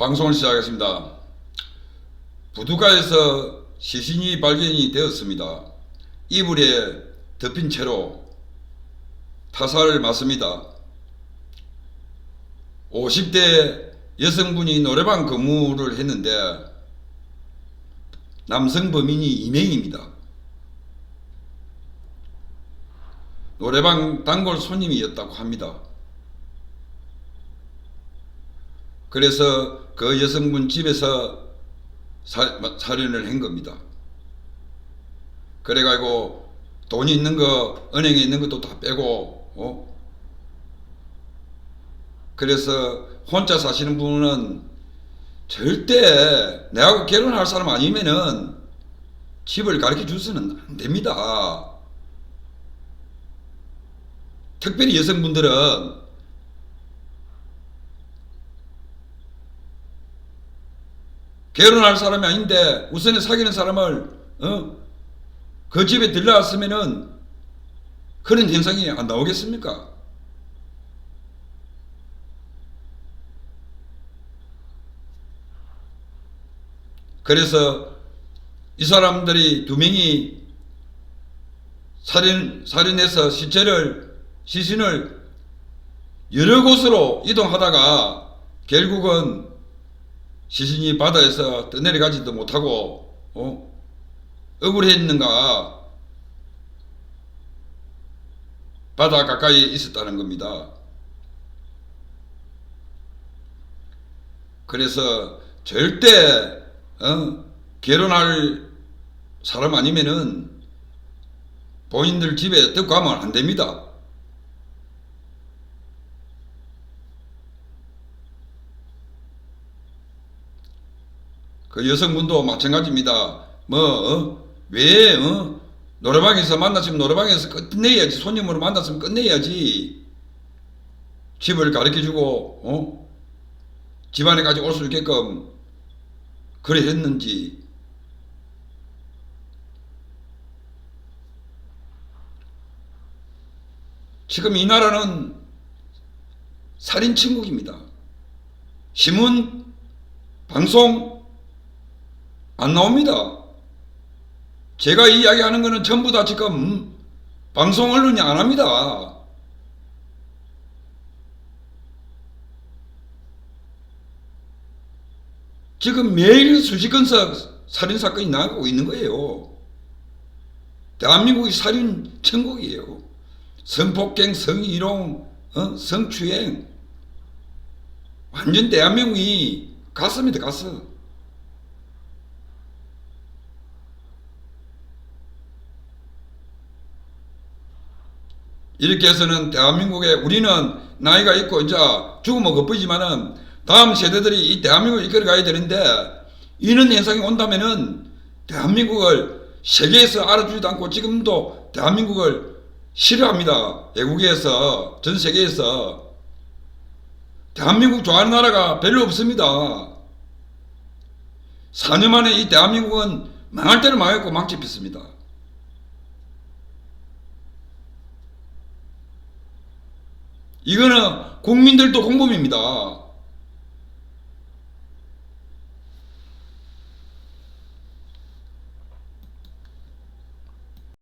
방송을 시작하겠습니다. 부두가에서 시신이 발견이 되었습니다. 이불에 덮인 채로 타살을 맞습니다. 50대 여성분이 노래방 근무를 했는데 남성 범인이 2명입니다. 노래방 단골 손님이었다고 합니다. 그래서 그 여성분 집에서 사, 살인을 한 겁니다. 그래가지고 돈이 있는 거, 은행에 있는 것도 다 빼고, 어? 그래서 혼자 사시는 분은 절대 내하고 결혼할 사람 아니면은 집을 가르쳐 주서는 안 됩니다. 특별히 여성분들은 결혼할 사람이 아닌데 우선에 사귀는 사람을 어? 그 집에 들러왔으면은 그런 현상이 안 나오겠습니까? 그래서 이 사람들이 두 명이 살인 살인해서 시체를 시신을 여러 곳으로 이동하다가 결국은 시신이 바다에서 떠내려가지도 못하고 어? 억울했는가 바다 가까이에 있었다는 겁니다. 그래서 절대 어? 결혼할 사람 아니면은 본인들 집에 듣고 가면 안 됩니다. 그 여성분도 마찬가지입니다. 뭐, 어? 왜, 어? 노래방에서 만났으면 노래방에서 끝내야지. 손님으로 만났으면 끝내야지. 집을 가르쳐 주고, 어? 집안에까지 올 수 있게끔 그래 했는지. 지금 이 나라는 살인 천국입니다. 신문, 방송, 안 나옵니다. 제가 이야기하는 거는 전부 다 지금 방송 언론이 안 합니다. 지금 매일 수십 건씩 살인 사건이 나가고 있는 거예요. 대한민국이 살인 천국이에요. 성폭행, 성희롱, 어? 성추행. 완전 대한민국이 갔습니다, 갔어. 이렇게 해서는 대한민국에 우리는 나이가 있고 이제 죽으면 겁이지만은 다음 세대들이 이 대한민국을 이끌어 가야 되는데 이런 현상이 온다면은 대한민국을 세계에서 알아주지도 않고 지금도 대한민국을 싫어합니다. 외국에서 전 세계에서 대한민국 좋아하는 나라가 별로 없습니다. 4년 만에 이 대한민국은 망할 때는 망했고 망치 폈습니다. 이거는 국민들도 공범입니다.